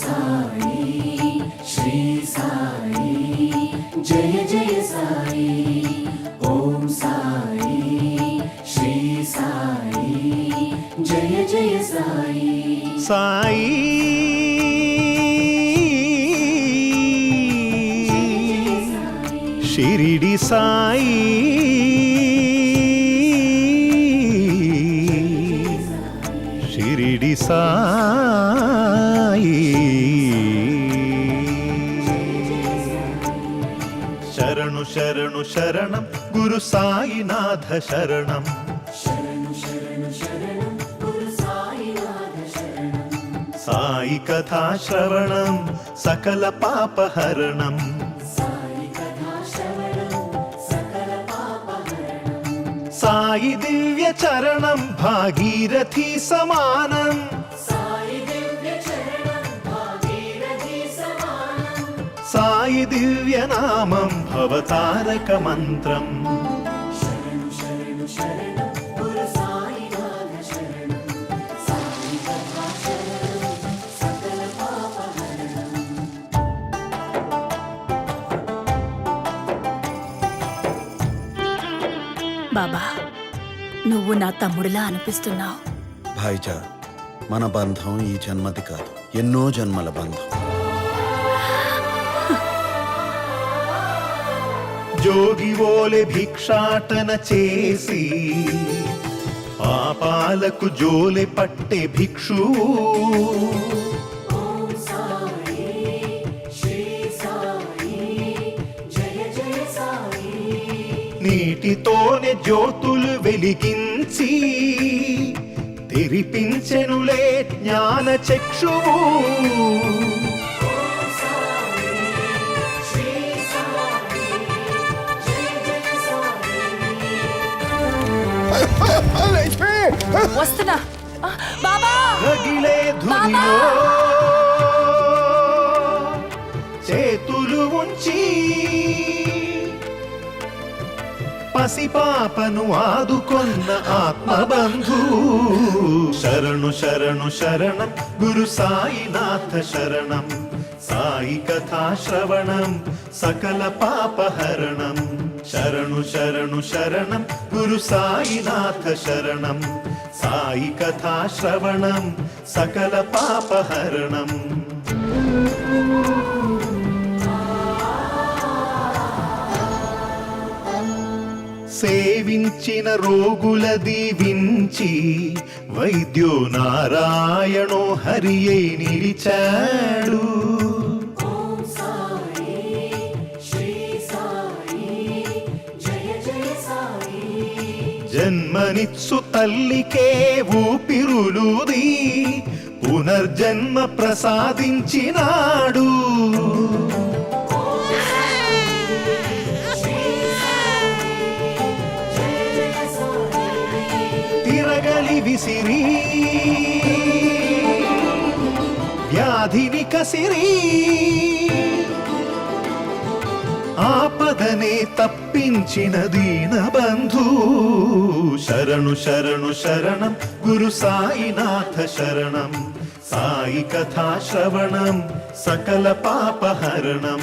సాయి శ్రీ సాయి జయ జయ సాయి ఓం సాయి శ్రీ సాయి జయ జయ సాయి సాయి షిరిడి సాయి షిరిడి సాయి శరణు శరణం గురు సాయినాథ శరణం శరణు శరణు శరణం గురు సాయినాథ శరణం సాయి కథా శ్రవణం కథా శరణం సకల పాపహరణం బాబా నువ్వు నా తమ్ముడిలా అనిపిస్తున్నావు. భాయిజా మన బంధం ఈ జన్మది కాదు ఎన్నో జన్మల బంధం. జోగి ఓలె భిక్షాటన చేసి పాపాలకు జోలె పట్టె భిక్షు. నీటితోనే జ్యోతులు వెలిగించి తెరిపించెనులే జ్ఞాన చక్షువు. వస్తున్నా. బాబా! చేతులు ఉంచి పసిపాపను ఆదుకొన్న ఆత్మబంధు. శరణు శరణు శరణం గురు సాయినాథ శరణం సాయి కథా శ్రవణం సకల పాపహరణం. శరణు శరణు శరణం గురు సాయినాథ శరణం సాయి కథా శ్రవణం సకల పాపహరణం సేవించిన రోగుల దీవించి వైద్యో నారాయణో హరియై నిలిచాడు జన్మనిచ్చు తల్లికే ఊపిరులుది పునర్జన్మ ప్రసాదించినాడు. తిరగలి విసిరి వ్యాధిని కసిరి. ఆ ఆపదనే తప్పించిన దీన బంధు శరణు శరణు శరణం గురు సాయినాథ శరణం సాయి కథా శ్రవణం సకల పాపహరణం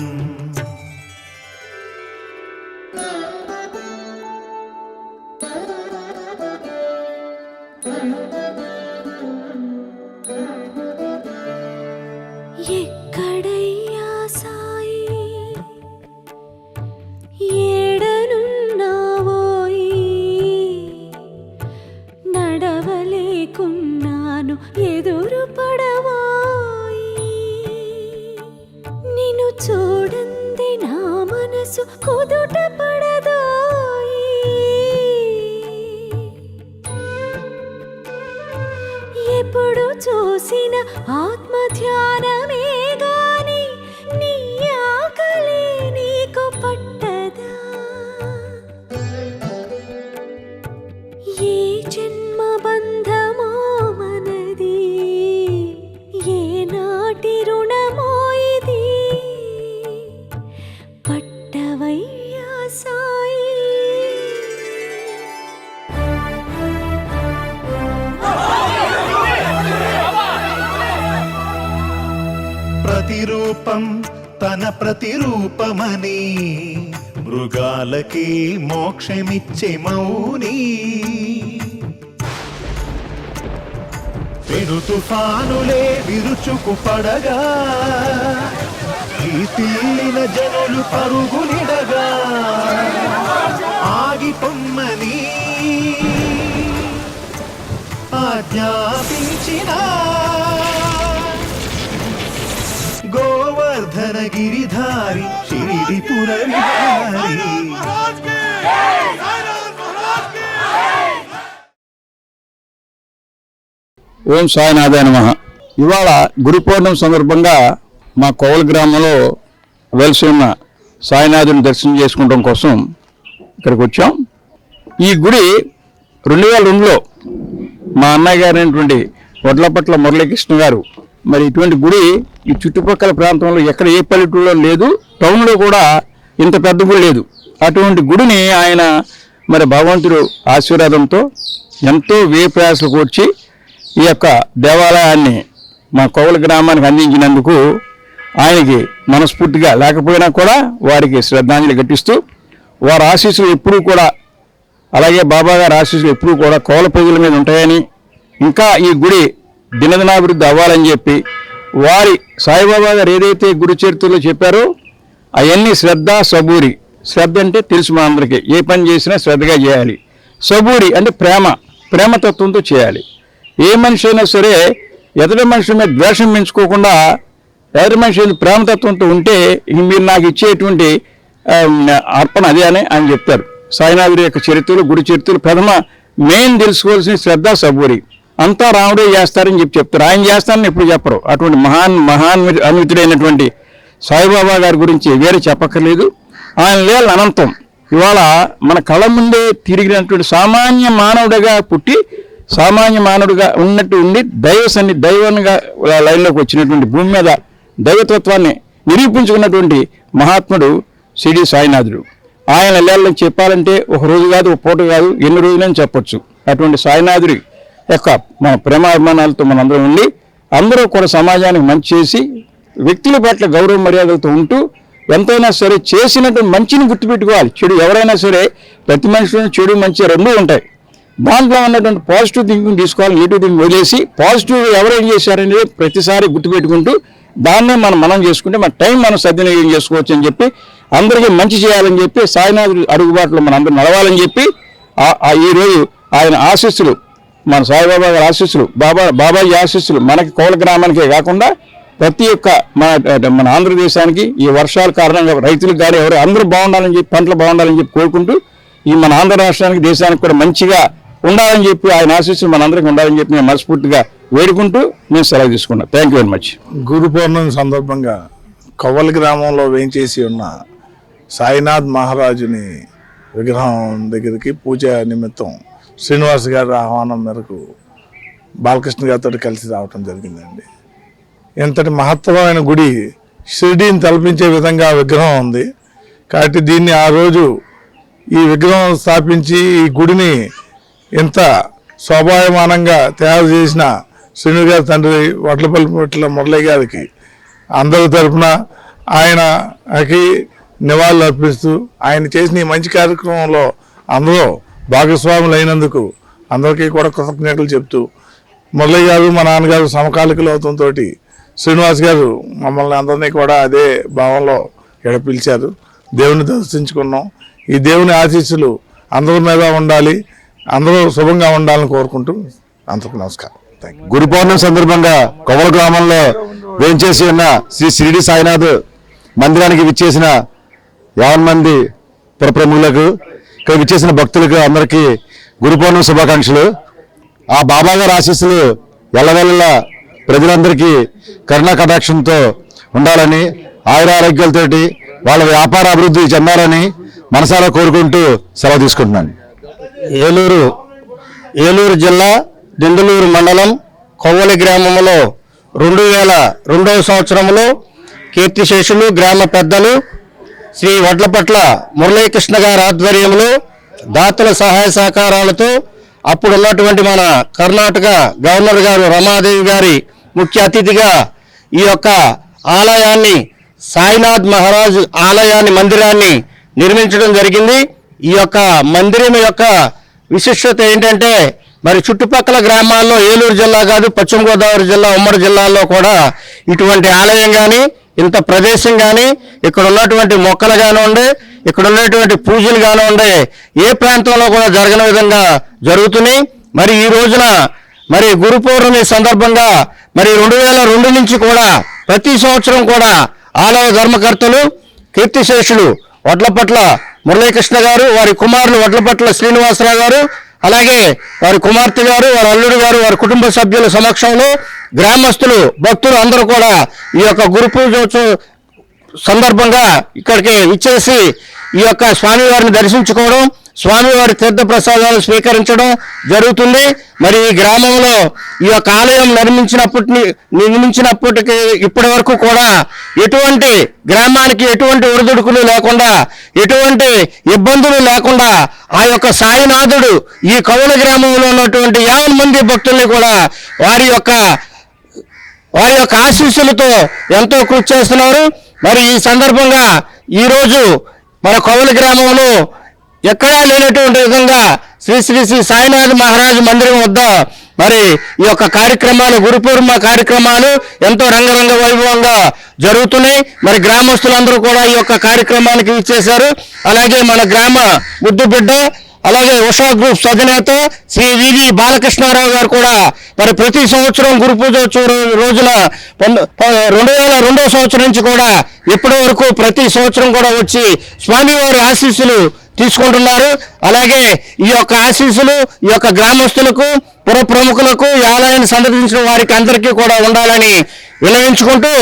రూపం తన ప్రతిరూపమని. మృగాలకి మోక్షమిచ్చే మౌని. పెను తుఫానులే విరుచుకు పడగా. ఈ తీలిన జనులు పరుగులిడగా ఆగి పొమ్మని. గిరిధారి షిరిడి పురవిహారి ఓం సాయినాథాయ నమ. ఇవాళ గురు పౌర్ణమి సందర్భంగా మా కోవల గ్రామంలో వెలిసి ఉన్న సాయినాథుని దర్శనం చేసుకోవడం కోసం ఇక్కడికి వచ్చాం. ఈ గుడి రెండు వేల రెండులో మా అన్నయ్య గారైనటువంటి వడ్లపట్ల మురళీకృష్ణ గారు మరి ఇటువంటి గుడి ఈ చుట్టుపక్కల ప్రాంతంలో ఎక్కడ ఏ పల్లెటూరులో లేదు టౌన్లో కూడా ఇంత పెద్ద గుడి లేదు. అటువంటి గుడిని ఆయన మరి భగవంతుడు ఆశీర్వాదంతో ఎంతో వేప్రయాసలు కూర్చి ఈ యొక్క దేవాలయాన్ని మా కోవల గ్రామానికి అందించినందుకు ఆయనకి మనస్ఫూర్తిగా లేకపోయినా కూడా వారికి శ్రద్ధాంజలి ఘటిస్తూ వారి ఆశీస్సులు ఎప్పుడూ కూడా అలాగే బాబా గారి ఆశీస్సులు ఎప్పుడూ కూడా కోవల ప్రజల మీద ఉంటాయని ఇంకా ఈ గుడి దినదినాభివృద్ధి అవ్వాలని చెప్పి వారి సాయిబాబా గారు ఏదైతే గురు చరిత్రలో చెప్పారో అవన్నీ శ్రద్ధ సబూరి. శ్రద్ధ అంటే తెలుసు మా అందరికీ. ఏ పని చేసినా శ్రద్ధగా చేయాలి. సబూరి అంటే ప్రేమ. ప్రేమతత్వంతో చేయాలి. ఏ మనిషి అయినా సరే ఎదుటి మనిషి మీద ద్వేషం పెంచుకోకుండా ఎదుటి మనిషి మీద ప్రేమతత్వంతో ఉంటే మీరు నాకు ఇచ్చేటువంటి అర్పణ అదే అని ఆయన చెప్తారు. సాయినాథుడి యొక్క చరిత్రలు గుడి చరిత్రలు ప్రథమ మెయిన్ తెలుసుకోవాల్సిన శ్రద్ధ సబూరి. అంతా రాముడే చేస్తారని చెప్పి చెప్తారు. ఆయన చేస్తారని ఎప్పుడు చెప్పరు. అటువంటి మహాన్ మహాన్ అన్వితుడైనటువంటి సాయిబాబా గారి గురించి వేరే చెప్పక్కర్లేదు. ఆయన లేళ్ళు అనంతం. ఇవాళ మన కళ ముందే తిరిగినటువంటి సామాన్య మానవుడిగా పుట్టి సామాన్య మానవుడిగా ఉన్నట్టు ఉండి దైవ సన్ని దైవంగా లైన్లోకి వచ్చినటువంటి భూమి మీద దైవతత్వాన్ని నిరూపించుకున్నటువంటి మహాత్ముడు సిడి సాయినాథుడు. ఆయన లేళ్ళని చెప్పాలంటే ఒక రోజు కాదు ఒక పూట కాదు ఎన్ని రోజులని చెప్పొచ్చు. అటువంటి సాయినాథుడి యొక్క మన ప్రేమాభిమానాలతో మనందరం ఉండి అందరూ కూడా సమాజానికి మంచి చేసి వ్యక్తుల పట్ల గౌరవ మర్యాదలతో ఉంటూ ఎంతైనా సరే చేసినట్టు మంచిని గుర్తుపెట్టుకోవాలి. చెడు ఎవరైనా సరే ప్రతి మనిషిలో చెడు మంచి రెండూ ఉంటాయి. దాంట్లో ఉన్నటువంటి పాజిటివ్ థింకింగ్ తీసుకోవాలి నెగిటివ్ థింకింగ్ వదిలేసి పాజిటివ్ ఎవరేం చేశారనేది ప్రతిసారి గుర్తుపెట్టుకుంటూ దాన్నే మనం మనం చేసుకుంటే మన టైం మనం సద్వినియోగం చేసుకోవచ్చు అని చెప్పి అందరికీ మంచి చేయాలని చెప్పి సాయినాథుడు అడుగుబాటులో మనం అందరూ నడవాలని చెప్పి ఆ- ఈ రోజు ఆయన ఆశీస్సులు మన సాయిబాబా గారి ఆశీస్సులు బాబా బాబాజీ ఆశీస్సులు మనకి కోల గ్రామానికే కాకుండా ప్రతి ఒక్క మన మన ఆంధ్రదేశానికి ఈ వర్షాల కారణంగా రైతులకు కానీ ఎవరు అందరూ బాగుండాలని చెప్పి పంటలు బాగుండాలని చెప్పి కోరుకుంటూ ఈ మన ఆంధ్ర రాష్ట్రానికి దేశానికి కూడా మంచిగా ఉండాలని చెప్పి ఆయన ఆశీస్సులు మనందరికీ ఉండాలని చెప్పి నేను మనస్ఫూర్తిగా వేడుకుంటూ నేను సెలవు తీసుకున్నాను thank you very much Guru Purnima సందర్భంగా కొవ్వలి గ్రామంలో వేయించేసి ఉన్న సాయినాథ్ మహారాజుని విగ్రహం దగ్గరికి పూజ నిమిత్తం శ్రీనివాస్ గారి ఆహ్వానం మేరకు బాలకృష్ణ గారితో కలిసి రావటం జరిగిందండి. ఇంతటి మహత్తరమైన గుడి షిరిడీని తలపించే విధంగా విగ్రహం ఉంది. కాబట్టి దీన్ని ఆ రోజు ఈ విగ్రహం స్థాపించి ఈ గుడిని ఇంత శోభాయమానంగా తయారు చేసిన శ్రీను గారి తండ్రి వడ్లపల్లి పట్ల మురళి గారికి అందరి తరపున ఆయనకి నివాళులు అర్పిస్తూ ఆయన చేసిన ఈ మంచి కార్యక్రమంలో అందరూ భాగస్వాములు అయినందుకు అందరికీ కూడా కృతజ్ఞతలు చెప్తూ మురళయ్య గారు మా నాన్నగారు సమకాలికలు అవడంతో శ్రీనివాస్ గారు మమ్మల్ని అందరినీ కూడా అదే భావంలో ఎడపిలిచారు. దేవుని దర్శించుకున్నాం. ఈ దేవుని ఆశీస్సులు అందరి మీద ఉండాలి అందరూ శుభంగా ఉండాలని కోరుకుంటూ అందరికి నమస్కారం. గురు పౌర్ణమి సందర్భంగా కొవల గ్రామంలో వేంచేసి ఉన్న శ్రీ షిరిడి సాయినాథ్ మందిరానికి విచ్చేసిన యావన్ మంది ప్రముఖులకు ఇక్కడ విచ్చేసిన భక్తులకు అందరికీ గురు పౌర్ణమి శుభాకాంక్షలు. ఆ బాబాగారు ఆశీస్సులు ఎల్లవెల్ల ప్రజలందరికీ కరుణా కటాక్షంతో ఉండాలని ఆయురారోగ్యాలతోటి వాళ్ళ వ్యాపార అభివృద్ధి చెందాలని మనసారా కోరుకుంటూ సెలవు తీసుకుంటున్నాను. ఏలూరు ఏలూరు జిల్లా దిండులూరు మండలం కొవ్వలి గ్రామంలో రెండు వేల రెండవ సంవత్సరంలో కీర్తిశేషులు గ్రామ పెద్దలు శ్రీ వడ్లపట్ల మురళీకృష్ణ గారి ఆధ్వర్యంలో దాతల సహాయ సహకారాలతో అప్పుడు ఉన్నటువంటి మన కర్ణాటక గవర్నర్ గారు రమాదేవి గారి ముఖ్య అతిథిగా ఈ యొక్క ఆలయాన్ని సాయినాథ్ మహారాజ్ ఆలయాన్ని మందిరాన్ని నిర్మించడం జరిగింది. ఈ యొక్క మందిరం యొక్క విశిష్టత ఏంటంటే మరి చుట్టుపక్కల గ్రామాల్లో ఏలూరు జిల్లా కాదు పశ్చిమ గోదావరి జిల్లా ఉమ్మడి జిల్లాల్లో కూడా ఇటువంటి ఆలయం కానీ ఇంత ప్రదేశం కానీ ఇక్కడ ఉన్నటువంటి మొక్కలు కానివ్వండి ఇక్కడ ఉన్నటువంటి పూజలు కానివ్వండి ఏ ప్రాంతంలో కూడా జరగని విధంగా జరుగుతున్నాయి. మరి ఈ రోజున మరి గురు పౌర్ణమి సందర్భంగా మరి రెండు వేల రెండు నుంచి కూడా ప్రతి సంవత్సరం కూడా ఆలయ ధర్మకర్తలు కీర్తిశేషులు వడ్లపట్ల మురళీకృష్ణ గారు వారి కుమారులు వడ్లపట్ల శ్రీనివాసరావు గారు అలాగే వారి కుమార్తె గారు వారి అల్లుడు గారు వారి కుటుంబ సభ్యుల సమక్షంలో గ్రామస్తులు భక్తులు అందరూ కూడా ఈ యొక్క గురు పూజోత్సవం సందర్భంగా ఇక్కడికి ఇచ్చేసి ఈ యొక్క స్వామివారిని దర్శించుకోవడం స్వామివారి తీర్థ ప్రసాదాలు స్వీకరించడం జరుగుతుంది. మరి ఈ గ్రామంలో ఈ యొక్క ఆలయం నిర్మించినప్పటి నిర్మించినప్పటికి నిర్మించినప్పటికీ ఇప్పటి వరకు కూడా ఎటువంటి గ్రామానికి ఎటువంటి ఒడిదుడుకులు లేకుండా ఎటువంటి ఇబ్బందులు లేకుండా ఆ యొక్క సాయినాథుడు ఈ కవుల గ్రామంలో ఉన్నటువంటి యావన్ మంది భక్తుల్ని కూడా వారి యొక్క వారి యొక్క ఆశీస్సులతో ఎంతో కృషి చేస్తున్నారు. మరి ఈ సందర్భంగా ఈరోజు మన కౌల గ్రామంలో ఎక్కడా లేనటువంటి విధంగా శ్రీ శ్రీ శ్రీ సాయినాథ్ మహారాజ్ మందిరం వద్ద మరి ఈ యొక్క కార్యక్రమాలు గురుపూర్ణ కార్యక్రమాలు ఎంతో రంగరంగ వైభవంగా జరుగుతున్నాయి. మరి గ్రామస్తులందరూ కూడా ఈ యొక్క కార్యక్రమానికి ఇచ్చేశారు అలాగే మన గ్రామ ముద్దు బిడ్డ అలాగే ఉషా గ్రూప్స్ అధినేత శ్రీ వివి బాలకృష్ణారావు గారు కూడా మరి ప్రతి సంవత్సరం గురు పూజోత్సవం రోజున రెండు వేల రెండో సంవత్సరం నుంచి కూడా ఇప్పటి వరకు ప్రతి సంవత్సరం కూడా వచ్చి స్వామివారి ఆశీస్సులు తీసుకుంటున్నారు. అలాగే ఈ యొక్క ఆశీస్సులు ఈ యొక్క గ్రామస్తులకు పుర ప్రముఖులకు ఈ ఆలయాన్ని సందర్శించిన వారికి అందరికీ కూడా ఉండాలని వినవించుకుంటూ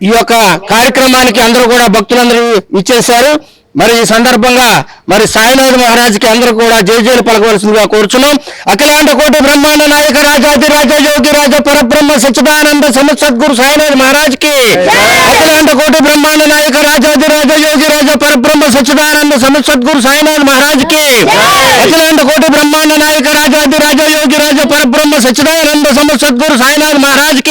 ఈ యొక్క కార్యక్రమానికి అందరూ కూడా భక్తులందరూ ఇచ్చేశారు. మరి ఈ సందర్భంగా మరి సాయినాథ్ మహారాజ్కి అందరూ కూడా జై జైలు పలకవలసిందిగా కోరుచున్నాం. అఖిలాండ కోటి బ్రహ్మాండ నాయక రాజాది రాజా యోగి రాజా పరబ్రహ్మ సచ్చిదానంద సమసద్గురు సాయినాథ్ మహారాజ్కి అఖిలాండ కోటి బ్రహ్మాండ నాయక రాజాది రాజా యోగి రాజా పరబ్రహ్మ సచ్చిదానంద సమసద్గురు సాయినాథ్ మహారాజ్కి అఖిలాండ కోటి బ్రహ్మాండ నాయక రాజాది రాజా యోగి రాజా పరబ్రహ్మ సచ్చిదానంద సమసద్గురు సాయినాథ్ మహారాజ్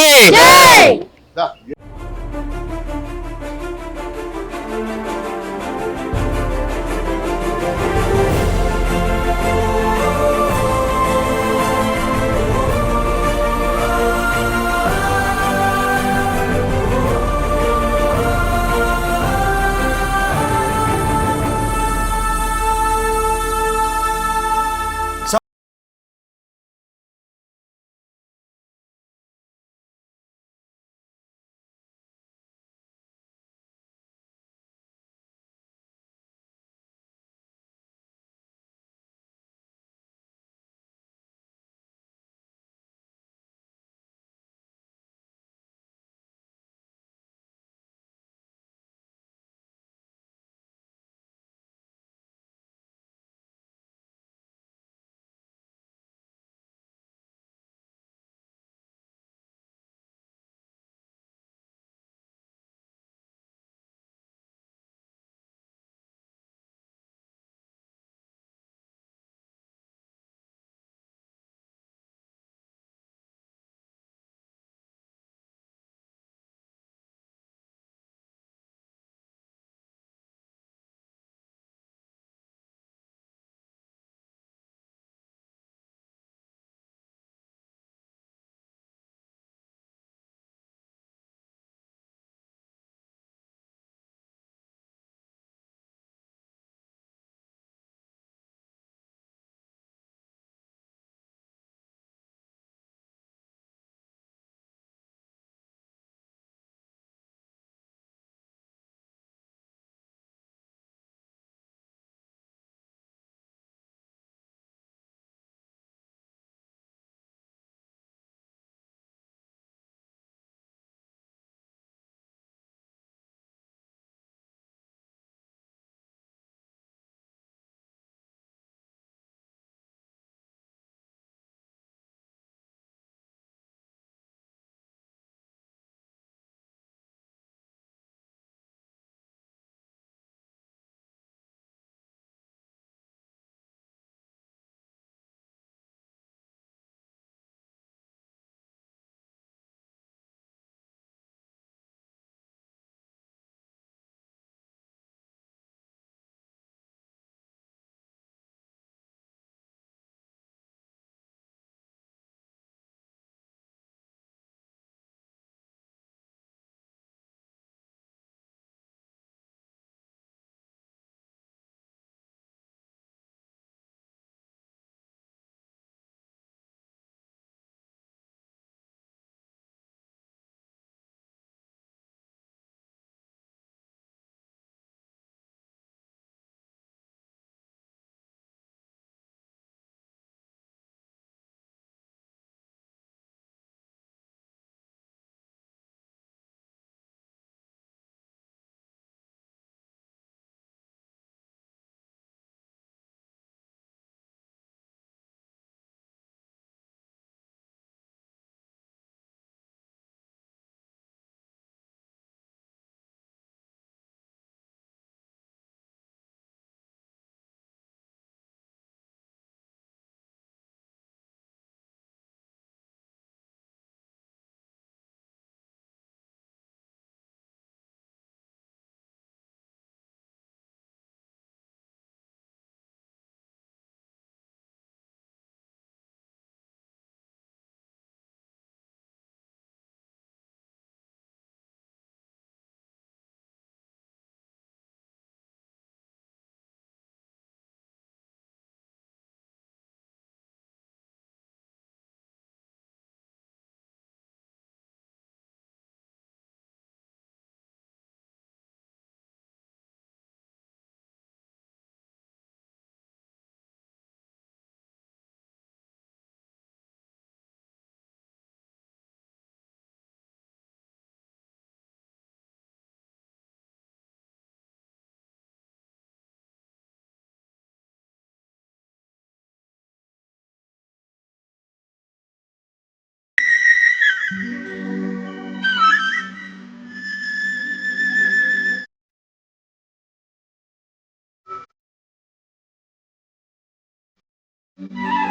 Yeah.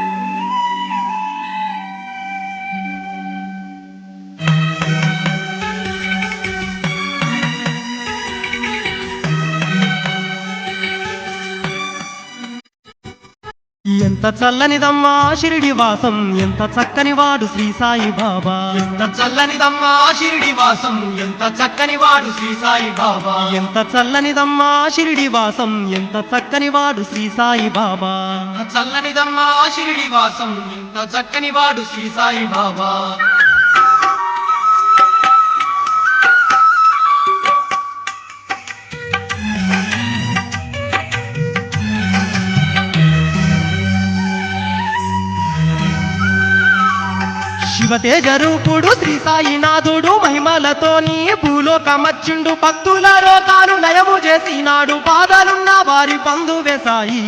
ఎంత చల్లనిదమ్మా షిరిడి వాసం ఎంత చక్కని వాడు శ్రీ సాయి బాబా. ఎంత చల్లనిదమ్మా షిరిడి వాసం ఎంత చక్కని వాడు శ్రీ సాయి బాబా. ఎంత చల్లనిదమ్మా షిరిడి వాసం ఎంత చక్కని వాడు శ్రీ సాయి బాబా. చల్లనిదమ్మా షిరిడి వాసం ఎంత చక్కని వాడు శ్రీ సాయి బాబా. శివతేజ రూపుడు శ్రీ సాయినాథుడు మహిమలతోని భూలోకమచ్చుండు. భక్తుల రోగాలు నయము చేసినాడు పాదాలున్న వారి పందు వేశాయి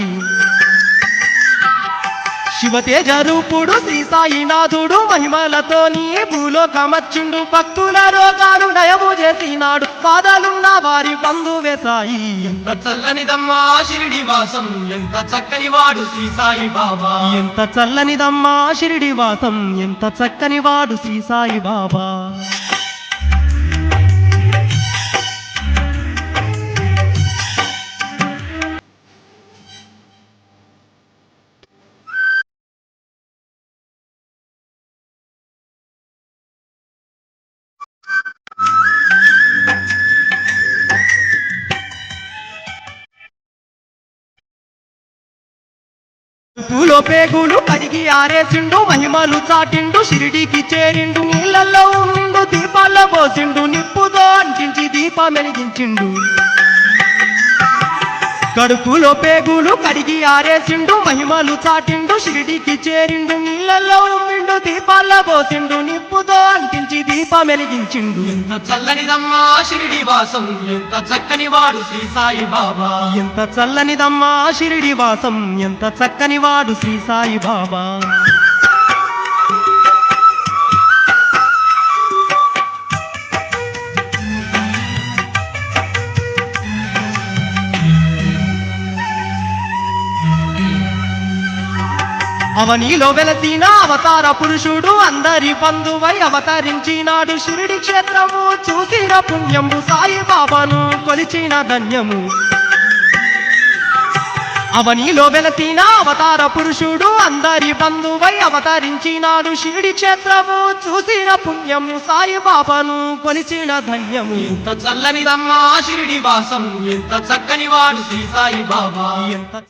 శివతేజ రూపుడు శ్రీ సాయినాథుడు మహిమలతోని భూలోకమచ్చుండు. భక్తుల రోగాలు నయము చేసినాడు. పాదాలున్న వారి బంధువే సాయి ఎంత చల్లనిదమ్మా షిరిడి వాసం ఎంత చక్కని వాడు శ్రీ సాయి బాబా. ఎంత చల్లనిదమ్మా షిరిడి వాసం ఎంత చక్కని వాడు శ్రీ సాయి బాబా. పేగులు కడిగి ఆరేసిండు మహిమలు చాటిండు షిరిడికి చేరిండు. నీళ్ళల్లో ఉండు దీపాల్లో పోసిండు నిప్పుతో అంటించి దీపం వెలిగించిండు కడుపులో పేగులు కడిగి ఆరేసిండు మహిమలు చాటిండు షిరిడికి చేరిండు నీళ్ళల్లో ఉండు దీపాల్లో పోసిండు నిప్పుతో అంటించి దీపం వెలిగించిండు. ఎంత చల్లనిదమ్మా షిరిడి వాసం ఎంత చక్కని వాడు శ్రీ సాయి బాబా. ఎంత చల్లనిదమ్మా షిరిడి వాసం ఎంత చక్కని వాడు శ్రీ సాయి బాబా. అవనిలో వెలసిన అవతార పురుషుడు అందరి బంధువై అవతరించినాడు షిరిడి క్షేత్రము. చూసిన పుణ్యము సాయి బాబాను కొలిచిన ధన్యము. అవనిలో వెలసిన అవతార పురుషుడు అందరి బంధువై అవతరించినాడు షిరిడి క్షేత్రము. చూసిన పుణ్యము సాయి బాబాను కొలిచిన ధన్యము. ఎంత చల్లనిదమ్మా షిరిడి వాసం. ఎంత చక్కని వాడు శ్రీ సాయి బాబా ఎంత